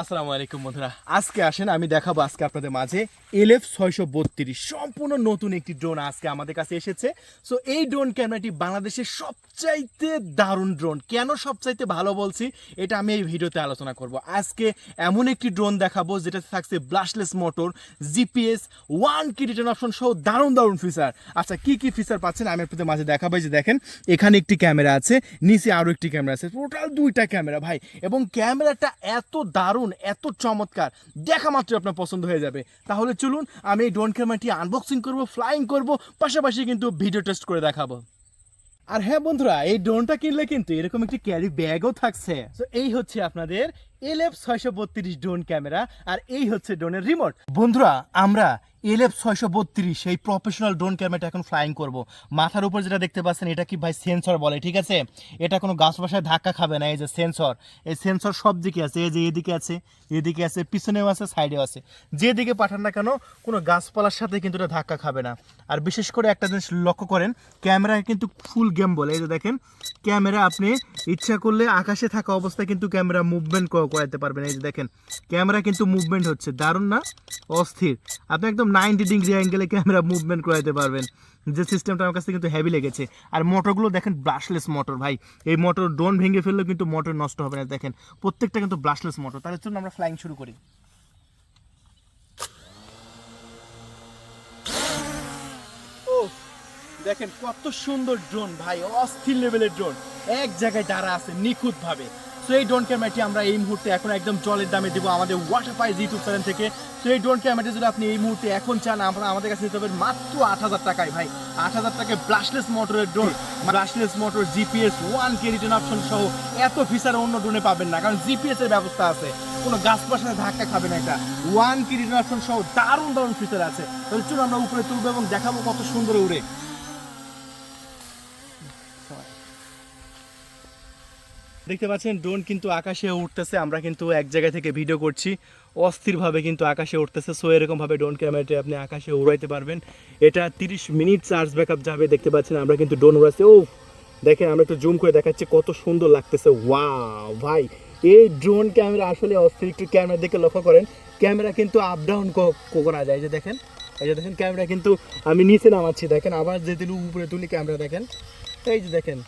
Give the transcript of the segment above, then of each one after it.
আসসালামু আলাইকুম বন্ধুরা। আজকে আসেন, আমি দেখাবো আজকে আপনাদের মাঝে ছয়শো বত্রিশ, সম্পূর্ণ নতুন একটি ড্রোন আজকে আমাদের কাছে এসেছে। সো এই ড্রোন ক্যামেরাটি বাংলাদেশের সবচাইতে দারুণ ড্রোন কেন সবচাইতে ভালো বলছি? এটা আমি এই ভিডিওতে আলোচনা করব। আজকে এমন একটি ড্রোন দেখাবো যেটা থাকছে brushless motor GPS one key return option সহ দারুণ দারুণ ফিচার আচ্ছা কি কি ফিচার পাচ্ছেন? আমি আপনাদের মাঝে দেখাবো। যে দেখেন, এখানে একটি ক্যামেরা আছে, নিচে আরও একটি ক্যামেরা আছে। টোটাল দুইটা ক্যামেরা ভাই। এবং ক্যামেরাটা এত দারুণ এত চমৎকার। দেখা মাত্র আপনার পছন্দ হয়ে যাবে। তাহলে চলুন, আমি এই ড্রোন ক্যামেরাটি আনবক্সিং করব ফ্লাইং করব, পাশাপাশি কিন্তু ভিডিও টেস্ট করে দেখাবো। আর হ্যাঁ বন্ধুরা, এই ড্রোনটা কিনলে কিন্তু এরকম একটি ক্যারি ব্যাগও থাকছে। তো এই হচ্ছে আপনাদের এলএফ ছয়শো বত্রিশ ড্রোন ক্যামেরা, আর এই হচ্ছে ড্রোনের রিমোট বন্ধুরা, আমরা এলএফ ছয়শো বত্রিশ, এই প্রফেশনাল ড্রোন ক্যামেরাটা এখন ফ্লাইং করব। মাথার উপর যেটা দেখতে পাচ্ছেন, এটা কি ভাই সেন্সর বলে, ঠিক আছে? এটা কোনো গাছ বাসায় ধাক্কা খাবে না, এই যে সেন্সর এই সেন্সর সব দিকে আছে, এই যে এদিকে আছে এদিকে আছে, পিছনেও আছে সাইডেও আছে। যেদিকে পাঠান না কেন, কোনো গাছপালার সাথে কিন্তু এটা ধাক্কা খাবে না। আর বিশেষ করে একটা জিনিস লক্ষ্য করেন ক্যামেরা কিন্তু ফুল গেম বলে। এই যে দেখেন ক্যামেরা আপনি ইচ্ছা করলে আকাশে থাকা অবস্থায় কিন্তু ক্যামেরা মুভমেন্ট করাতে পারবেন। এই যে দেখেন ক্যামেরা কিন্তু মুভমেন্ট হচ্ছে, দারুণ না? অস্থির। আপনি একদম নাইনটি ডিগ্রি অ্যাঙ্গেলে ক্যামেরা মুভমেন্ট করাতে পারবেন। যে সিস্টেমটা আমার কাছে কিন্তু হেভি লেগেছে। আর মোটরগুলো দেখেন ব্রাশলেস মোটর ভাই। এই মোটর ড্রোন ভেঙে ফেললেও কিন্তু মোটর নষ্ট হবে না, দেখেন। প্রত্যেকটা কিন্তু ব্রাশলেস মোটর তাহলে চলুন আমরা ফ্লাইং শুরু করি। দেখেন কত সুন্দর ড্রোন ভাই, অস্থির লেভেলের ড্রোন এক জায়গায় দাঁড়া আছে নিখুঁত তো এই ড্রোন ক্যামেরাটি আমরা এই মুহূর্তে এখন একদম জলের দামে দিব আমাদের ওয়াটার পাইজ ইউটিউব চ্যানেল থেকে। তো এই ড্রোন ক্যামেরাটি যদি আপনি এই মুহূর্তে এখন চান, আমরা আমাদের কাছে নিতে পারবেন মাত্র আট হাজার টাকায়, ভাই। আট হাজার টাকায় ব্রাশলেস মোটরের drone brushless motor GPS one key return option সহ এত ফিচার অন্য ড্রোনে পাবেন না, কারণ জিপিএস এর ব্যবস্থা আছে। কোনো গাছ পাশে ধাক্কা খাবে না এটা। ওয়ান কি রিটার্ন অপশন সহ দারুণ দারুণ ফিচার আছে। চলুন আমরা উপরে তুলবো এবং দেখাবো কত সুন্দর উড়ে। দেখতে পাচ্ছেন ড্রোন কিন্তু আকাশে উঠতেছে। আমরা কিন্তু এক জায়গা থেকে ভিডিও করছি। অস্থিরভাবে কিন্তু আকাশে উঠতেছে। সো এরকমভাবে ড্রোন ক্যামেরাটি আপনি আকাশে উড়াইতে পারবেন। এটা তিরিশ মিনিট চার্জ ব্যাকআপ যাবে, দেখতে পাচ্ছেন। আমরা কিন্তু ড্রোন উড়াচ্ছি। ও, দেখেন, আমরা একটু জুম করে দেখাচ্ছি কত সুন্দর লাগতেছে। ওয়া ভাই, এই ড্রোন ক্যামেরা আসলে অস্থির। একটু ক্যামেরা দেখে লক্ষ্য করেন। ক্যামেরা কিন্তু আপ ডাউন করা যায়। যে দেখেন, এই যে দেখেন ক্যামেরা কিন্তু আমি নিচে নামাচ্ছি। দেখেন, আবার যে দিলু উপরে তুলি ক্যামেরা দেখেন। এই যে দেখেন,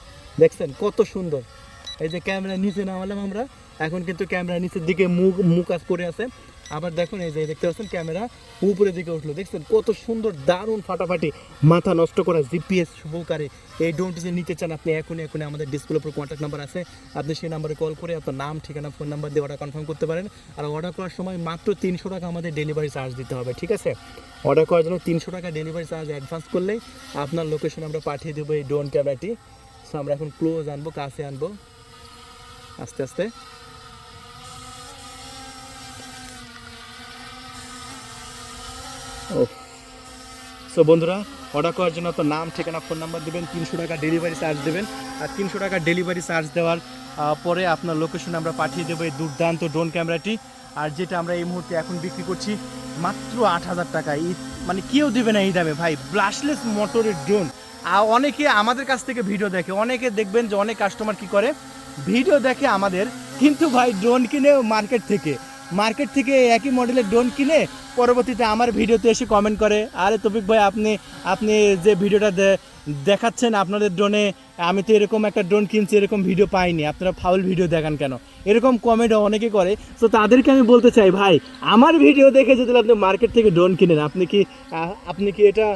দেখছেন কত সুন্দর। এই যে ক্যামেরা নিচে নামালাম আমরা। এখন কিন্তু ক্যামেরা নিচের দিকে মুখ মুখ কাজ করে আছে। আবার দেখুন, এই যে দেখতে পাচ্ছেন, ক্যামেরা উপরের দিকে উঠল। দেখছেন, কত সুন্দর, দারুণ ফাটাফাটি মাথা নষ্ট করা জিপিএস সহকারে এই ড্রোনটি যে নিতে চান আপনি, এখনই এখনই আমাদের ডিসপ্লে উপর কন্ট্যাক্ট নাম্বার আছে। আপনি সেই নাম্বারে কল করে আপনার নাম, ঠিকানা ফোন নাম্বার দিয়ে অর্ডার কনফার্ম করতে পারেন। আর অর্ডার করার সময় মাত্র তিনশো টাকা আমাদের ডেলিভারি চার্জ দিতে হবে, ঠিক আছে? অর্ডার করার জন্য তিনশো টাকা ডেলিভারি চার্জ অ্যাডভান্স করলেই আপনার লোকেশন আমরা পাঠিয়ে দেবো এই ড্রোন ক্যামেরাটি। সো আমরা এখন ক্লোজ আনব, কাছে আনব। আস্তে আস্তে। ও। সো বন্ধুরা অর্ডার করার জন্য তো নাম, ঠিকানা ফোন নাম্বার দেবেন, তিনশো টাকা ডেলিভারি চার্জ দেবেন। আর তিনশো টাকা ডেলিভারি চার্জ দেওয়ার পরে আপনার লোকেশন আমরা পাঠিয়ে দেবো এই দুর্দান্ত ড্রোন ক্যামেরাটি আর যেটা আমরা এই মুহূর্তে এখন বিক্রি করছি, মাত্র আট হাজার টাকা। এই মানে কেউ দেবে না এই দামে, ভাই। ব্রাশলেস মোটরের ড্রোন অনেকে আমাদের কাছ থেকে ভিডিও দেখে, অনেকে দেখবেন যে অনেক কাস্টমার কি করে ভিডিও দেখে আমাদের কিন্তু ভাই ড্রোন কিনে মার্কেট থেকে। মার্কেট থেকে একই মডেলের ড্রোন কিনে পরবর্তীতে আমার ভিডিওতে এসে কমেন্ট করে, আরে তফিক ভাই, আপনি আপনি যে ভিডিওটা দেখাচ্ছেন আপনাদের ড্রোনে আমি তো এরকম একটা ড্রোন কিনছি, এরকম ভিডিও পাইনি। আপনারা ফাউল ভিডিও দেখান কেন? এরকম কমেন্ট অনেকে করে। তো তাদেরকে আমি বলতে চাই, ভাই, আমার ভিডিও দেখে যদি আপনি মার্কেট থেকে ড্রোন কিনেন, আপনি কি আপনি কি এটা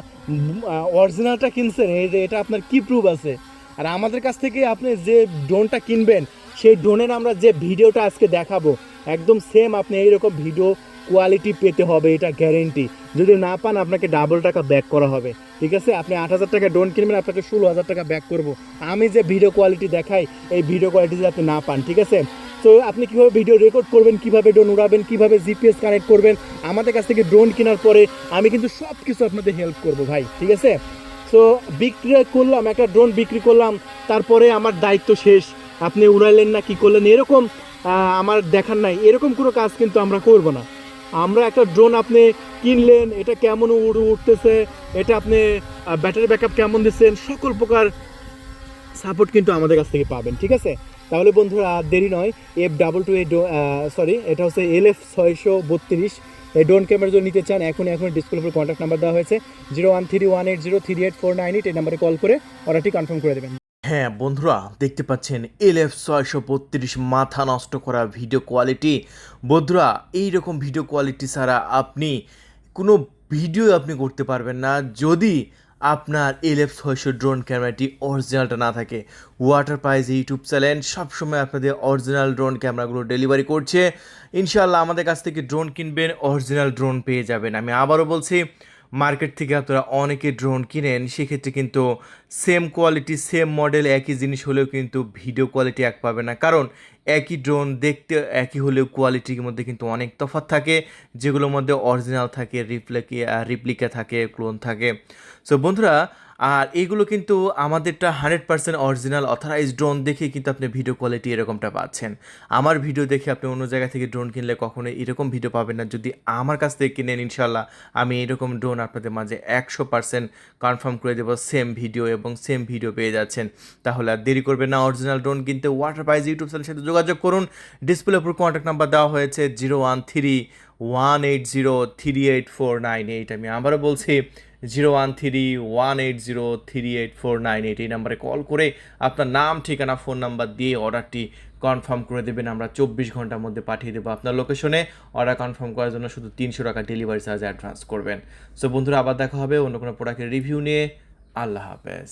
অরিজিনালটা কিনছেন? এটা আপনার কি প্রুফ আছে? আর আমাদের কাছ থেকে আপনি যে ড্রোনটা কিনবেন, সেই ড্রোনের আমরা যে ভিডিওটা আজকে দেখাবো, একদম সেম আপনি এইরকম ভিডিও কোয়ালিটি পেতে হবে, এটা গ্যারেন্টি যদি না পান, আপনাকে ডাবল টাকা ব্যাক করা হবে। ঠিক আছে? আপনি আট হাজার টাকা ড্রোন কিনবেন, আপনাকে ষোলো হাজার টাকা ব্যাক করব। আমি যে ভিডিও কোয়ালিটি দেখাই, এই ভিডিও কোয়ালিটি যদি আপনি না পান, ঠিক আছে? তো আপনি কীভাবে ভিডিও রেকর্ড করবেন, কীভাবে ড্রোন উড়াবেন, কীভাবে জিপিএস কানেক্ট করবেন, আমাদের কাছ থেকে ড্রোন কেনার পরে আমি কিন্তু সব কিছু আপনাদের হেল্প করব ভাই, ঠিক আছে? সো বিক্রি করলাম, একটা ড্রোন বিক্রি করলাম, তারপরে আমার দায়িত্ব শেষ। আপনি উড়াইলেন না, কি করলেন? এরকম আমার দেখার নাই। এরকম কোনো কাজ কিন্তু আমরা করব না। আমরা একটা ড্রোন আপনি কিনলেন, এটা কেমন উড় উঠতেছে এটা আপনি ব্যাটারি ব্যাকআপ কেমন দিচ্ছেন, সকল প্রকার সাপোর্ট কিন্তু আমাদের কাছ থেকে পাবেন, ঠিক আছে? তাহলে বন্ধুরা দেরি নয় F double two A sorry এটা হচ্ছে এল এফ ছয়শো বত্রিশ। এই ড্রোন ক্যামেরা যদি নিতে চান এখন এখন ডিসপ্লে কন্ট্যাক্ট নাম্বার দেওয়া হয়েছে zero one three one eight zero three eight four nine eight এই নাম্বারে কল করে অর্ডারটি কনফার্ম করে দেবেন। হ্যাঁ বন্ধুরা, দেখতে পাচ্ছেন এল এফ ছয়শো বত্রিশ মাথা নষ্ট করা ভিডিও কোয়ালিটি বন্ধুরা, এইরকম ভিডিও কোয়ালিটি ছাড়া আপনি কোনো ভিডিও আপনি করতে পারবেন না। যদি আপনার এল এফ ছয়শো ড্রোন ক্যামেরাটি অরিজিনালটা না থাকে। ওয়াটার প্রাইজ ইউটিউব চ্যানেল সবসময় আপনাদের অরিজিনাল ড্রোন ক্যামেরাগুলো ডেলিভারি করছে। ইনশাল্লাহ আমাদের কাছ থেকে ড্রোন কিনবেন অরিজিনাল ড্রোন পেয়ে যাবেন। আমি আবারও বলছি মার্কেট থেকে আপনারা অনেকে ড্রোন কিনেন, সেক্ষেত্রে কিন্তু সেম কোয়ালিটি সেম মডেল একই জিনিস হলেও কিন্তু ভিডিও কোয়ালিটি এক পাবে না। কারণ একই ড্রোন দেখতে একই হলেও কোয়ালিটির মধ্যে কিন্তু অনেক তফাৎ থাকে, যেগুলোর মধ্যে অরিজিনাল থাকে রিপ্লিকে রিপ্লিকা থাকে ক্লোন থাকে। সো বন্ধুরা, আর এগুলো কিন্তু আমাদেরটা hundred percent original authorise drone দেখে কিন্তু আপনি ভিডিও কোয়ালিটি এরকমটা পাচ্ছেন। আমার ভিডিও দেখে আপনি অন্য জায়গা থেকে ড্রোন কিনলে কখনো এরকম ভিডিও পাবেন না। যদি আমার কাছ থেকে কিনেন ইনশাল্লাহ আমি এরকম ড্রোন আপনাদের মাঝে একশো পার্সেন্ট কনফার্ম করে দেবো সেম ভিডিও এবং সেম ভিডিও পেয়ে যাচ্ছেন। তাহলে আর দেরি করবেন না অরিজিনাল ড্রোন কিনতে ওয়াটার প্রাইজ ইউটিউব চ্যানেলের সাথে যোগাযোগ করুন। ডিসপ্লে উপর কন্ট্যাক্ট নাম্বার দেওয়া হয়েছে zero one three one eight zero three eight four nine eight আমি আবারও বলছি zero one three one eight zero three eight four nine eight এই নাম্বারে কল করে আপনার নাম, ঠিকানা ফোন নাম্বার দিয়ে অর্ডারটি কনফার্ম করে দেবেন। আমরা চব্বিশ ঘণ্টার মধ্যে পাঠিয়ে দেবো আপনার লোকেশনে অর্ডার কনফার্ম করার জন্য শুধু তিনশো টাকা ডেলিভারি চার্জ অ্যাডভান্স করবেন। সো বন্ধুরা, আবার দেখা হবে অন্য কোনো প্রোডাক্টের রিভিউ নিয়ে। আল্লাহ হাফেজ।